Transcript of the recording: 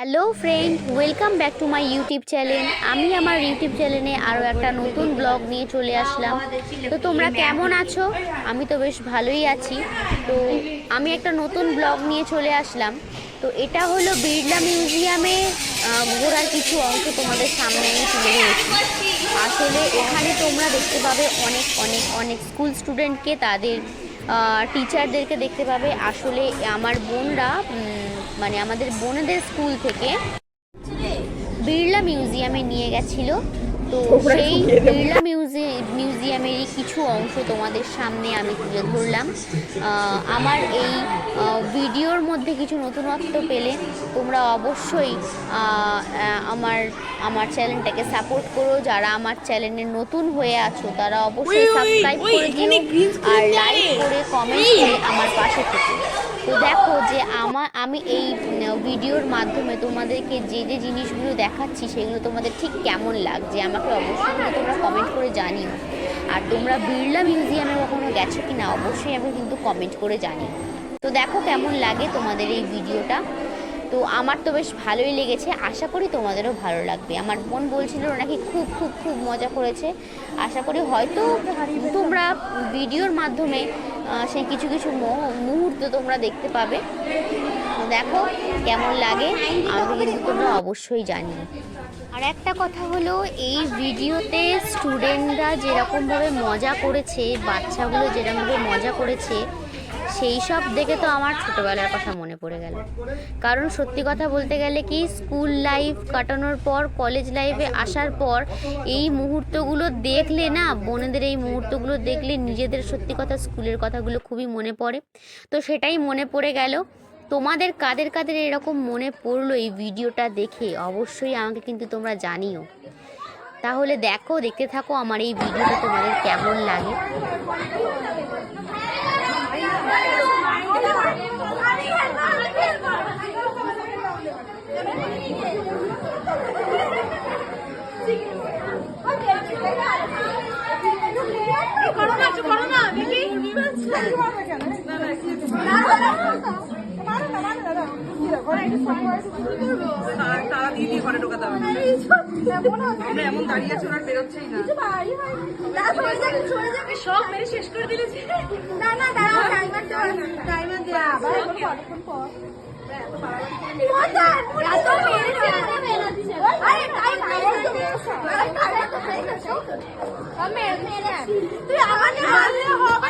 Hello friend, welcome back to my YouTube channel. আমি আমার YouTube চ্যানেলে আরও একটা নতুন ব্লগ নিয়ে চলে আসলাম। তো তোমরা কেমন আছো? আমি তো বেশ ভালোই আছি। তো আমি একটা নতুন ব্লগ নিয়ে চলে আসলাম। তো এটা হলো বিড়লা মিউজিয়ামে ঘোরার কিছু অংশ তোমাদের সামনে তুলে ধরেছি। আসলে এখানে তোমরা দেখতে পাবে অনেক অনেক অনেক স্কুল স্টুডেন্টকে তাদের টিচারদেরকে দেখতে পাবে আসলে আমার বোনরা মানে আমাদের বোনেদের স্কুল থেকে বিড়লা মিউজিয়ামে নিয়ে গেছিল। তো সেই বিড়লা মিউজিয়াম মিউজিয়ামেরই কিছু অংশ তোমাদের সামনে আমি তুলে ধরলাম। আমার এই ভিডিওর মধ্যে কিছু নতুনত্ব পেলে তোমরা অবশ্যই আমার আমার চ্যানেলটাকে সাপোর্ট করো। যারা আমার চ্যানেলে নতুন হয়ে আছো তারা অবশ্যই সাবস্ক্রাইব করে দিও আর। লাইক করে কমেন্ট করে পাশে থেকে। তো দেখো যে আমার আমি এই ভিডিওর মাধ্যমে তোমাদেরকে যে যে জিনিসগুলো দেখাচ্ছি সেগুলো তোমাদের ঠিক কেমন লাগছে আমাকে অবশ্যই তোমরা কমেন্ট করে জানিও। আর তোমরা বিড়লা মিউজিয়ামে কখনো গেছো কি না অবশ্যই আমি কিন্তু কমেন্ট করে জানি তো দেখো কেমন লাগে তোমাদের এই ভিডিওটা। তো আমার তো বেশ ভালোই লেগেছে। আশা করি তোমাদেরও ভালো লাগবে। আমার বোন বলছিল নাকি খুব খুব খুব মজা করেছে। আশা করি হয়তো তোমরা ভিডিওর মাধ্যমে সেই কিছু কিছু মুহূর্ত তোমরা দেখতে পাবে। দেখো কেমন লাগে আমাকে কিন্তু তোমরা অবশ্যই জানিও। আর একটা কথা হলো, এই ভিডিওতে স্টুডেন্টরা যেরকমভাবে মজা করেছে, বাচ্চাগুলো যেরকমভাবে মজা করেছে সেই সব দেখে তো আমার ছোটোবেলার কথা মনে পড়ে গেল। কারণ সত্যি কথা বলতে গেলে কি, স্কুল লাইফ কাটানোর পর, কলেজ লাইফে আসার পর এই মুহূর্তগুলো দেখলে না, বোনেদের এই মুহূর্তগুলো দেখলে নিজেদের সত্যি কথা স্কুলের কথাগুলো খুবই মনে পড়ে। তো সেটাই মনে পড়ে গেল। তোমাদের কাদের কাদের এরকম মনে পড়ল এই ভিডিওটা দেখে? অবশ্যই আমাকে কিন্তু তোমরা জানিও। তাহলে দেখো, দেখতে থাকো আমার এই ভিডিওটা তোমাদের কেমন লাগে। তারা দিয়ে দিয়ে ঘরে ঢোকাতে এমন দাঁড়িয়ে আছি না শেষ করে দিলে যে তুই আমাকে মারলে হবে না রে